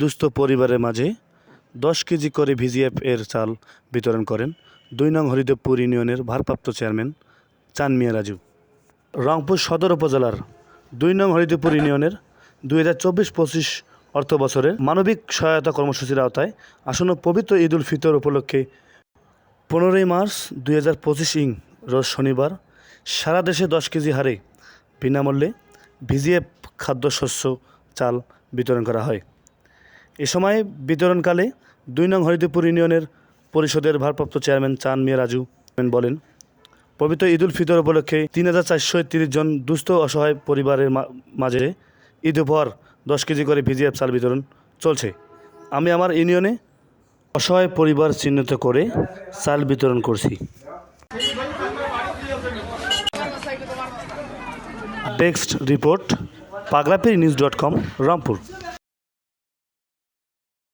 দুস্থ পরিবারের মাঝে দশ কেজি করে ভিজিএফ এর চাল বিতরণ করেন দুই নং হরিদেবপুর ইউনিয়নের ভারপ্রাপ্ত চেয়ারম্যান চান মিয়া রাজু। রংপুর সদর উপজেলার দুই নং হরিদেবপুর ইউনিয়নের দুই হাজার চব্বিশ পঁচিশ অর্থ বছরের মানবিক সহায়তা কর্মসূচির আওতায় আসন্ন পবিত্র ঈদ উল ফিতর উপলক্ষে পনেরোই মার্চ দুই হাজার পঁচিশ ইং রোজ শনিবার সারা দেশে দশ কেজি হারে বিনামূল্যে ভিজিএফ খাদ্যশস্য চাল বিতরণ করা হয়। এ সময় বিতরণকালে দুই নং হরিদেবপুর ইউনিয়নের পরিষদের ভারপ্রাপ্ত চেয়ারম্যান চান মিয়া রাজু বলেন, পবিত্র ঈদ উল ফিতর উপলক্ষে তিন হাজার চারশো তিরিশ জন দুস্থ অসহায় পরিবারের মাঝে ঈদ উপহার দশ কেজি করে ভিজিএফ চাল বিতরণ চলছে। আমি আমার ইউনিয়নে অসহায় পরিবার চিহ্নিত করে চাল বিতরণ করছি। Text report Paglapir news dot com Rangpur